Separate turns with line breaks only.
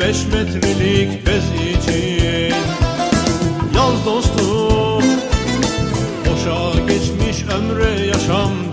beş metrelik bez için. Yaz dostum Boşa geçmiş ömre yaşam